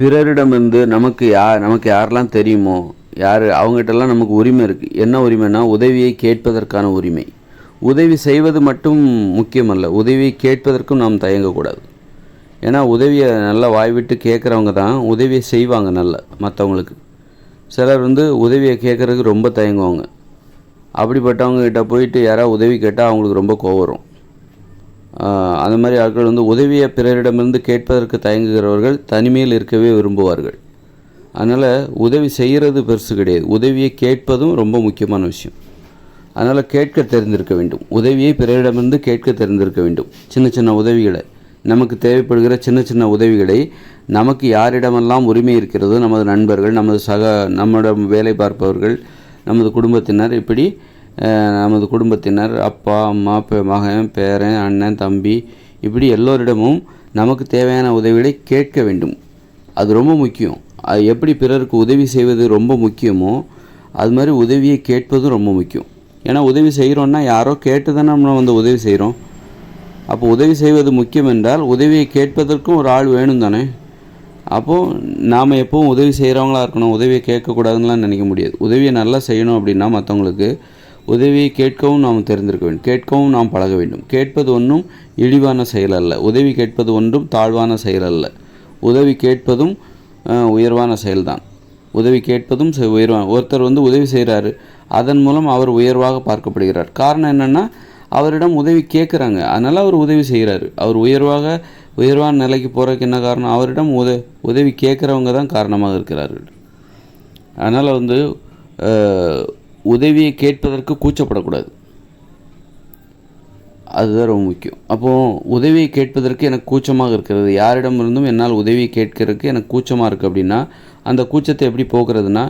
பிறரிடமிருந்து நமக்கு யார் நமக்கு யாரெல்லாம் தெரியுமோ யார் அவங்ககிட்டலாம் நமக்கு உரிமை இருக்குது என்ன உரிமைனா உதவியை கேட்பதற்கான உரிமை. உதவி செய்வது மட்டும் முக்கியமல்ல. உதவியை கேட்பதற்கும் நாம் தயங்கக்கூடாது. ஏன்னா உதவியை நல்லா வாய் விட்டு கேட்குறவங்க தான் உதவியை செய்வாங்க நல்லா மற்றவங்களுக்கு சிலர் வந்து உதவியை கேட்குறதுக்கு ரொம்ப தயங்குவாங்க. அப்படிப்பட்டவங்கக்கிட்ட போயிட்டு யாராவது உதவி கேட்டால் அவங்களுக்கு ரொம்ப கோவம் அந்த மாதிரி ஆட்கள் வந்து உதவியை பிறரிடமிருந்து கேட்பதற்கு தயங்குகிறவர்கள் தனிமையில் இருக்கவே விரும்புவார்கள். அதனால் உதவி செய்கிறது பெருசு கிடையாது. உதவியை கேட்பதும் ரொம்ப முக்கியமான விஷயம். அதனால் கேட்க தெரிந்திருக்க வேண்டும். உதவியை பிறரிடமிருந்து கேட்க தெரிந்திருக்க வேண்டும். சின்ன சின்ன உதவிகளை நமக்கு தேவைப்படுகிற சின்ன சின்ன உதவிகளை நமக்கு யாரிடமெல்லாம் உரிமை இருக்கிறதோ நமது நண்பர்கள் நமது சக நம்மிடம் வேலை பார்ப்பவர்கள் நமது குடும்பத்தினர் இப்படி நமது குடும்பத்தினர் அப்பா அம்மா பெ- மகன் பேரன் அண்ணன் தம்பி இப்படி எல்லோரிடமும் நமக்கு தேவையான உதவிகளை கேட்க வேண்டும். அது ரொம்ப முக்கியம். அது எப்படி பிறருக்கு உதவி செய்வது ரொம்ப முக்கியமோ அது மாதிரி உதவியை கேட்பதும் ரொம்ப முக்கியம். ஏன்னா உதவி செய்கிறோன்னா யாரோ கேட்டு தானே நம்ம வந்து உதவி செய்கிறோம். அப்போ உதவி செய்வது முக்கியம் என்றால் உதவியை கேட்பதற்கும் ஒரு ஆள் வேணும் தானே. அப்போது நாம் எப்பவும் உதவி செய்கிறவங்களா இருக்கணும் உதவியை கேட்கக்கூடாதுன்னுலாம் நினைக்க முடியாது. உதவியை நல்லா செய்யணும் அப்படின்னா மற்றவங்களுக்கு உதவியை கேட்கவும் நாம் தெரிந்திருக்க வேண்டும். கேட்கவும் நாம் பழக வேண்டும். கேட்பது ஒன்றும் இழிவான செயல் அல்ல. உதவி கேட்பது ஒன்றும் தாழ்வான செயல் அல்ல. உதவி கேட்பதும் உயர்வான செயல்தான். உதவி கேட்பதும் செ- உயர்வான ஒருத்தர் வந்து உதவி செய்கிறாரு அதன் மூலம் அவர் உயர்வாக பார்க்கப்படுகிறார். காரணம் என்னென்னா அவரிடம் உதவி கேட்குறாங்க. அதனால் அவர் உதவி செய்கிறாரு அவர் உயர்வாக உயர்வான நிலைக்கு போகிறதுக்கு என்ன காரணம்? அவரிடம் உத உதவி கேட்குறவங்க தான் காரணமாக இருக்கிறார்கள். அதனால் வந்து உதவியை கேட்பதற்கு கூச்சப்படக்கூடாது. அதுதான் ரொம்ப முக்கியம். அப்போது உதவியை கேட்பதற்கு எனக்கு கூச்சமாக இருக்கிறது. யாரிடமிருந்தும் என்னால் உதவியை கேட்கறதுக்கு எனக்கு கூச்சமாக இருக்குது அப்படின்னா அந்த கூச்சத்தை எப்படி போக்குறதுனா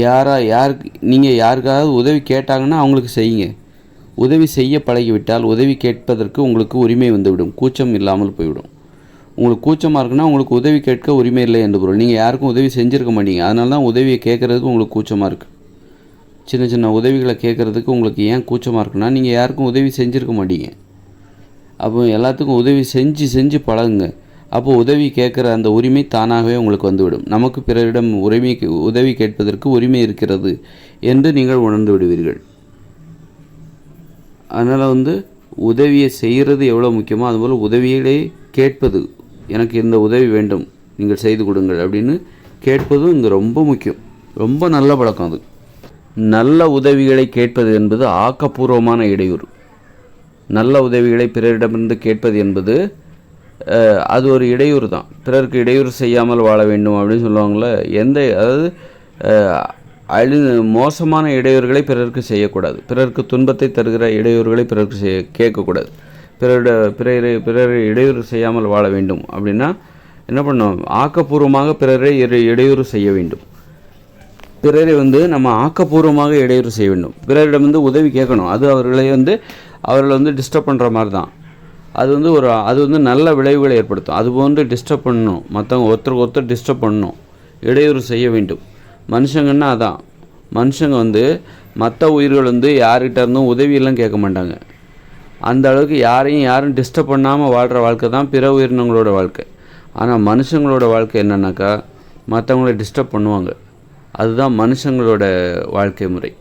யாராக யாருக்கு நீங்கள் யாருக்காவது உதவி கேட்டாங்கன்னா அவங்களுக்கு செய்யுங்க. உதவி செய்ய பழகிவிட்டால் உதவி கேட்பதற்கு உங்களுக்கு உரிமை வந்துவிடும். கூச்சம் இல்லாமல் போய்விடும். உங்களுக்கு கூச்சமாக இருக்குன்னா உங்களுக்கு உதவி கேட்க உரிமை இல்லை என்று பொருள். நீங்கள் யாருக்கும் உதவி செஞ்சுருக்க மாட்டீங்க. அதனால தான் உதவியை கேட்குறதுக்கு உங்களுக்கு கூச்சமாக இருக்குது சின்ன சின்ன உதவிகளை கேட்குறதுக்கு உங்களுக்கு ஏன் கூச்சமாக இருக்குன்னா நீங்கள் யாருக்கும் உதவி செஞ்சுருக்க மாட்டீங்க. அப்போ எல்லாத்துக்கும் உதவி செஞ்சு செஞ்சு பழகுங்க. அப்போ உதவி கேட்குற அந்த உரிமை தானாகவே உங்களுக்கு வந்துவிடும். நமக்கு பிறரிடம் உரிமை உதவி கேட்பதற்கு உரிமை இருக்கிறது என்று நீங்கள் உணர்ந்து விடுவீர்கள். அதனால் வந்து உதவியை செய்கிறது எவ்வளோ முக்கியமோ அதுபோல் உதவிகளை கேட்பது எனக்கு இந்த உதவி வேண்டும் நீங்கள் செய்து கொடுங்கள் அப்படின்னு கேட்பதும் இங்கே ரொம்ப முக்கியம். ரொம்ப நல்ல பழக்கம் அது. நல்ல உதவிகளை கேட்பது என்பது ஆக்கப்பூர்வமான இடையூறு. நல்ல உதவிகளை பிறரிடமிருந்து கேட்பது என்பது அது ஒரு இடையூறு தான். பிறருக்கு இடையூறு செய்யாமல் வாழ வேண்டும் அப்படின்னு சொல்லுவாங்கள்ல எந்த அதாவது அழி மோசமான இடையூறுகளை பிறருக்கு செய்யக்கூடாது. பிறருக்கு துன்பத்தை தருகிற இடையூறுகளை பிறருக்கு செய்ய கேட்கக்கூடாது. பிறருட பிறரை பிறரை இடையூறு செய்யாமல் வாழ வேண்டும் அப்படின்னா என்ன பண்ணணும் ஆக்கப்பூர்வமாக பிறரை இடையூறு செய்ய வேண்டும். பிறரை வந்து நம்ம ஆக்கப்பூர்வமாக இடையூறு செய்ய வேண்டும். பிறரிடம் வந்து உதவி கேட்கணும். அது அவர்களை வந்து அவர்களை வந்து டிஸ்டர்ப் பண்ணுற மாதிரி தான் அது வந்து ஒரு அது வந்து நல்ல விளைவுகளை ஏற்படுத்தும். அது போன்று டிஸ்டர்ப் பண்ணணும். மற்றவங்க ஒருத்தருக்கு ஒருத்தர் டிஸ்டர்ப் பண்ணணும். இடையூறு செய்ய வேண்டும். மனுஷங்கன்னா அதான். மனுஷங்க வந்து மற்ற உயிர்கள் வந்து யார்கிட்ட இருந்தும் உதவியெல்லாம் கேட்க மாட்டாங்க. அந்த அளவுக்கு யாரையும் யாரும் டிஸ்டர்ப் பண்ணாமல் வாழ்கிற வாழ்க்கை தான் பிற உயிரினங்களோட வாழ்க்கை. ஆனால் மனுஷங்களோட வாழ்க்கை என்னன்னாக்கா மற்றவங்கள டிஸ்டர்ப் பண்ணுவாங்க. அதுதான் மனுஷங்களோட வாழ்க்கை முறை.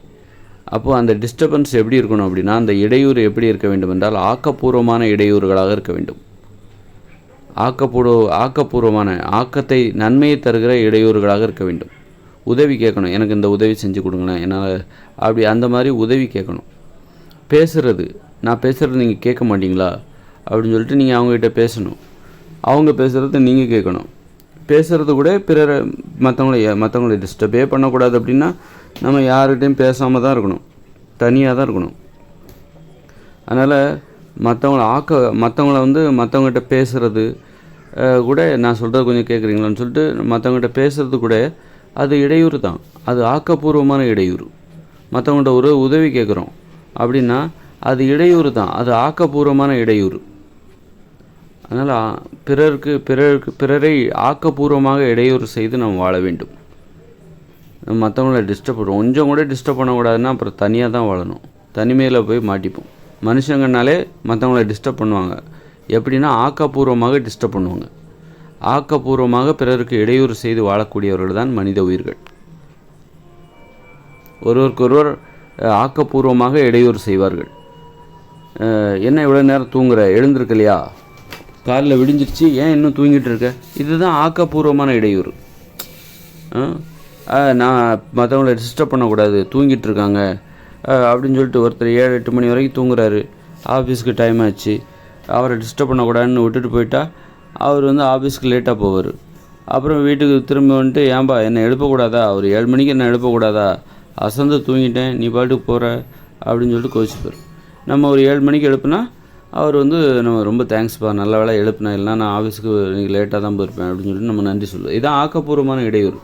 அப்போது அந்த டிஸ்டர்பன்ஸ் எப்படி இருக்கணும் அப்படின்னா அந்த இடையூறு எப்படி இருக்க வேண்டும் என்றால் ஆக்கப்பூர்வமான இடையூறுகளாக இருக்க வேண்டும். ஆக்கப்பூர்வ ஆக்கப்பூர்வமான ஆக்கத்தை நன்மையை தருகிற இடையூறுகளாக இருக்க வேண்டும். உதவி கேட்கணும். எனக்கு இந்த உதவி செஞ்சு கொடுங்களேன். என்னால் அப்படி அந்த மாதிரி உதவி கேட்கணும். பேசுகிறது நான் பேசுகிறது நீங்கள் கேட்க மாட்டீங்களா? அப்படின்னு சொல்லிட்டு நீங்கள் அவங்ககிட்ட பேசணும். அவங்க பேசுகிறத நீங்கள் கேட்கணும். பேசுகிறது கூட பிறர் மற்றவங்களை மற்றவங்கள டிஸ்டர்பே பண்ணக்கூடாது அப்படின்னா நம்ம யார்கிட்டையும் பேசாமல் தான் இருக்கணும். தனியாக தான் இருக்கணும். அதனால் மற்றவங்கள ஆக்க மற்றவங்கள வந்து மற்றவங்ககிட்ட பேசுகிறது கூட நான் சொல்கிறது கொஞ்சம் கேட்குறீங்களான்னு சொல்லிட்டு மற்றவங்ககிட்ட பேசுகிறது கூட அது இடையூறு தான். அது ஆக்கப்பூர்வமான இடையூறு. மற்றவங்கள்ட்ட ஒரு உதவி கேட்குறோம் அப்படின்னா அது இடையூறு தான். அது ஆக்கப்பூர்வமான இடையூறு. அதனால் பிறருக்கு பிறருக்கு பிறரை ஆக்கப்பூர்வமாக இடையூறு செய்து நாம் வாழ வேண்டும். மற்றவங்கள டிஸ்டர்ப் பண்ணுவோம். கொஞ்சம் கூட டிஸ்டர்ப் பண்ணக்கூடாதுன்னா அப்புறம் தனியாக தான் வாழணும். தனிமையில் போய் மாட்டிப்போம். மனுஷங்கனாலே மற்றவங்கள டிஸ்டர்ப் பண்ணுவாங்க. எப்படின்னா ஆக்கப்பூர்வமாக டிஸ்டர்ப் பண்ணுவாங்க. ஆக்கப்பூர்வமாக பிறருக்கு இடையூறு செய்து வாழக்கூடியவர்கள் தான் மனித உயிர்கள். ஒருவருக்கொருவர் ஆக்கப்பூர்வமாக இடையூறு செய்வார்கள். என்ன இவ்வளோ நேரம் தூங்குற? எழுந்திருக்கலையா? காலில் விடிஞ்சிருச்சு ஏன் இன்னும் தூங்கிட்டு இருக்க? இதுதான் ஆக்கப்பூர்வமான இடையூறு. நான் மற்றவங்கள டிஸ்டர்ப் பண்ணக்கூடாது தூங்கிட்டு இருக்காங்க. அப்படின்னு சொல்லிட்டு ஒருத்தர் ஏழு எட்டு மணி வரைக்கும் தூங்குறாரு. ஆஃபீஸ்க்கு டைம் ஆச்சு. அவரை டிஸ்டர்ப் பண்ணக்கூடாதுன்னு விட்டுட்டு போயிட்டா அவர் வந்து ஆஃபீஸ்க்கு லேட்டாக போவார். அப்புறம் வீட்டுக்கு திரும்ப வந்துட்டு ஏன்பா என்னை எழுப்பக்கூடாதா? அவர் ஏழு மணிக்கு என்னை எழுப்பக்கூடாதா? அசந்து தூங்கிட்டேன் நீ பாட்டுக்கு போகிற அப்படின்னு சொல்லிட்டு கோச்சிப்பார் நம்ம ஒரு ஏழு மணிக்கு எழுப்புனா அவர் வந்து நம்ம ரொம்ப தேங்க்ஸ்ப்பா நல்ல வேலை எழுப்பினேன் இல்லைனா நான் ஆஃபீஸுக்கு இன்றைக்கி லேட்டாக தான் போயிருப்பேன் அப்படின்னு சொல்லிட்டு நம்ம நன்றி சொல்லுவோம். இதான் ஆக்கப்பூர்வமான இடையூறு.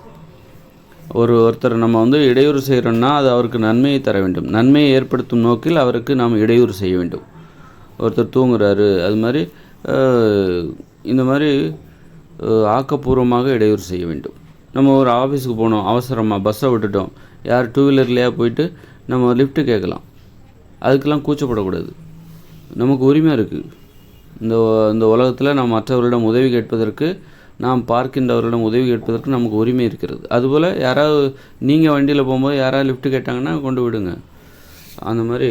ஒரு ஒருத்தர் நம்ம வந்து இடையூறு செய்கிறோன்னா அது அவருக்கு நன்மையை தர வேண்டும். நன்மையை ஏற்படுத்தும் நோக்கில் அவருக்கு நாம் இடையூறு செய்ய வேண்டும். ஒருத்தர் தூங்குறாரு அது மாதிரி இந்த மாதிரி ஆக்கப்பூர்வமாக இடையூறு செய்ய வேண்டும். நம்ம ஒரு ஆஃபீஸுக்கு போனோம் அவசரமாக பஸ்ஸை விட்டுட்டோம். யார் டூ வீலர்லேயே போயிட்டு நம்ம லிஃப்ட்டு கேட்கலாம். அதுக்கெல்லாம் கூச்சப்படக்கூடாது. நமக்கு உரிமை இருக்குது இந்த இந்த உலகத்தில் நாம் மற்றவர்களிடம் உதவி கேட்பதற்கு நாம் பார்க்கின்றவர்களிடம் உதவி கேட்பதற்கு நமக்கு உரிமை இருக்கிறது. அதுபோல் யாராவது நீங்கள் வண்டியில் போகும்போது யாராவது லிஃப்ட் கேட்டாங்கன்னா கொண்டு விடுங்க. அந்த மாதிரி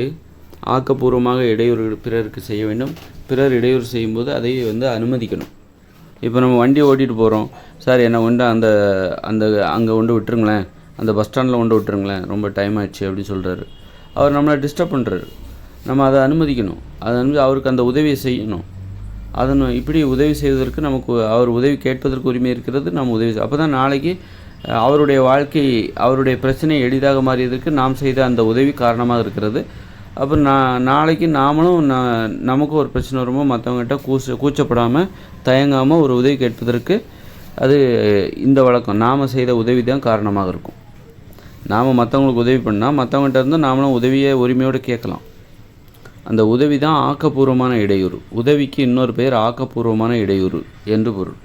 ஆக்கப்பூர்வமாக இடையூறு பிறருக்கு செய்ய வேண்டும். பிறர் இடையூறு செய்யும்போது அதை வந்து அனுமதிக்கணும். இப்போ நம்ம வண்டி ஓட்டிகிட்டு போகிறோம் சார் என்னை கொண்டு அந்த அந்த அங்கே கொண்டு விட்டுருங்களேன். அந்த பஸ் ஸ்டாண்டில் கொண்டு விட்டுருங்களேன். ரொம்ப டைம் ஆயிடுச்சு அப்படின்னு சொல்கிறாரு அவர் நம்மளை டிஸ்டர்ப் பண்ணுறாரு நம்ம அதை அனுமதிக்கணும். அதை அனுமதி அவருக்கு அந்த உதவியை செய்யணும். அதன் இப்படி உதவி செய்வதற்கு நமக்கு அவர் உதவி கேட்பதற்கு உரிமை இருக்கிறது நாம் உதவி அப்போ தான் நாளைக்கு அவருடைய வாழ்க்கை அவருடைய பிரச்சனை எளிதாக மாறியதற்கு நாம் செய்த அந்த உதவி காரணமாக இருக்கிறது. அப்போ நான் நாளைக்கு நாமளும் நான் நமக்கு ஒரு பிரச்சனை வருமோ மற்றவங்ககிட்ட கூச்ச கூச்சப்படாமல் தயங்காமல் ஒரு உதவி கேட்பதற்கு அது இந்த வழக்கம். நாம் செய்த உதவி தான் காரணமாக இருக்கும். நாம் மற்றவங்களுக்கு உதவி பண்ணால் மற்றவங்ககிட்ட இருந்து நாமளும் உதவியை உரிமையோடு கேட்கலாம். அந்த உதவி தான் ஆக்கப்பூர்வமான இடையூறு. உதவிக்கு இன்னொரு பெயர் ஆக்கப்பூர்வமான இடையூறு என்று பொருள்.